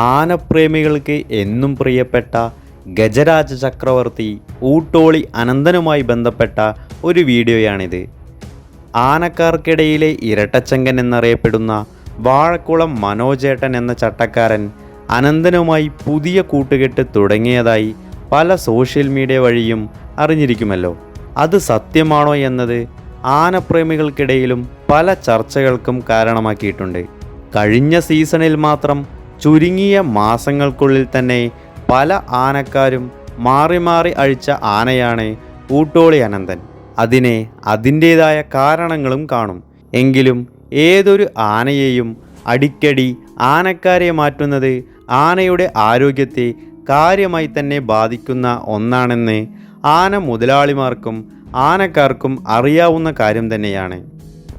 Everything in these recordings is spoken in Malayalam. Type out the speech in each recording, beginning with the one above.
ആനപ്രേമികൾക്ക് എന്നും പ്രിയപ്പെട്ട ഗജരാജ ചക്രവർത്തി ഊട്ടോളി അനന്തനുമായി ബന്ധപ്പെട്ട ഒരു വീഡിയോയാണിത്. ആനക്കാർക്കിടയിലെ ഇരട്ടച്ചങ്കൻ എന്നറിയപ്പെടുന്ന വാഴക്കുളം മനോജേട്ടൻ എന്ന ചട്ടക്കാരൻ അനന്തനുമായി പുതിയ കൂട്ടുകെട്ട് തുടങ്ങിയതായി പല സോഷ്യൽ മീഡിയ വഴിയും അറിഞ്ഞിരിക്കുമല്ലോ. അത് സത്യമാണോ എന്നത് ആനപ്രേമികൾക്കിടയിലും പല ചർച്ചകൾക്കും കാരണമാക്കിയിട്ടുണ്ട്. കഴിഞ്ഞ സീസണിൽ മാത്രം ചുരുങ്ങിയ മാസങ്ങൾക്കുള്ളിൽ തന്നെ പല ആനക്കാരും മാറി മാറി അഴിച്ച ആനയാണ് ഊട്ടോളി അനന്തൻ. അതിനെ അതിന്റേതായ കാരണങ്ങളും കാണും. എങ്കിലും ഏതൊരു ആനയെയും അടിക്കടി ആനക്കാരെ മാറ്റുന്നത് ആനയുടെ ആരോഗ്യത്തെ കാര്യമായി തന്നെ ബാധിക്കുന്ന ഒന്നാണെന്ന് ആന മുതലാളിമാർക്കും ആനക്കാർക്കും അറിയാവുന്ന കാര്യം തന്നെയാണ്.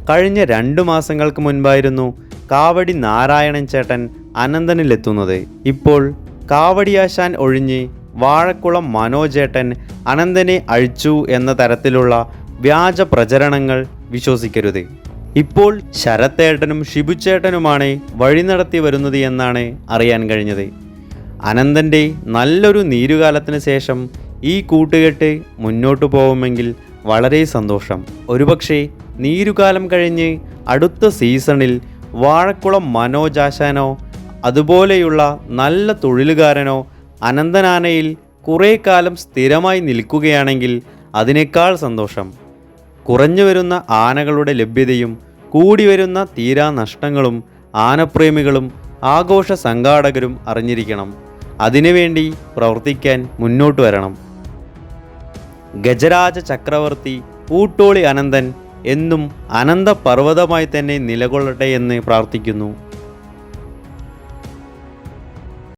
കഴിഞ്ഞ രണ്ട് മാസങ്ങൾക്ക് മുൻപായിരുന്നു കാവടി നാരായണൻ ചേട്ടൻ അനന്തനിലെത്തുന്നത്. ഇപ്പോൾ കാവടിയാശാൻ ഒഴിഞ്ഞ് വാഴക്കുളം മനോജേട്ടൻ അനന്തനെ അഴിച്ചു എന്ന തരത്തിലുള്ള വ്യാജ പ്രചരണങ്ങൾ വിശ്വസിക്കരുത്. ഇപ്പോൾ ശരത്തേട്ടനും ഷിബുച്ചേട്ടനുമാണ് വഴി നടത്തി വരുന്നത് എന്നാണ് അറിയാൻ കഴിഞ്ഞത്. അനന്തന്റെ നല്ലൊരു നീരുകാലത്തിന് ശേഷം ഈ കൂട്ടുകെട്ട് മുന്നോട്ടു പോകുമെങ്കിൽ വളരെ സന്തോഷം. ഒരുപക്ഷെ നീരുകാലം കഴിഞ്ഞ് അടുത്ത സീസണിൽ വാഴക്കുളം മനോജാശാനോ അതുപോലെയുള്ള നല്ല തൊഴിലുകാരനോ അനന്തനാനയിൽ കുറേ കാലം സ്ഥിരമായി നിൽക്കുകയാണെങ്കിൽ അതിനേക്കാൾ സന്തോഷം. കുറഞ്ഞു വരുന്ന ആനകളുടെ ലഭ്യതയും കൂടി വരുന്ന തീരാ നഷ്ടങ്ങളും ആനപ്രേമികളും ആഘോഷ സംഘാടകരും അറിഞ്ഞിരിക്കണം. അതിനുവേണ്ടി പ്രവർത്തിക്കാൻ മുന്നോട്ട് വരണം. ഗജരാജ ചക്രവർത്തി പൂട്ടോളി അനന്തൻ എന്നും അനന്തപർവതമായി തന്നെ നിലകൊള്ളട്ടെ എന്ന് പ്രാർത്ഥിക്കുന്നു.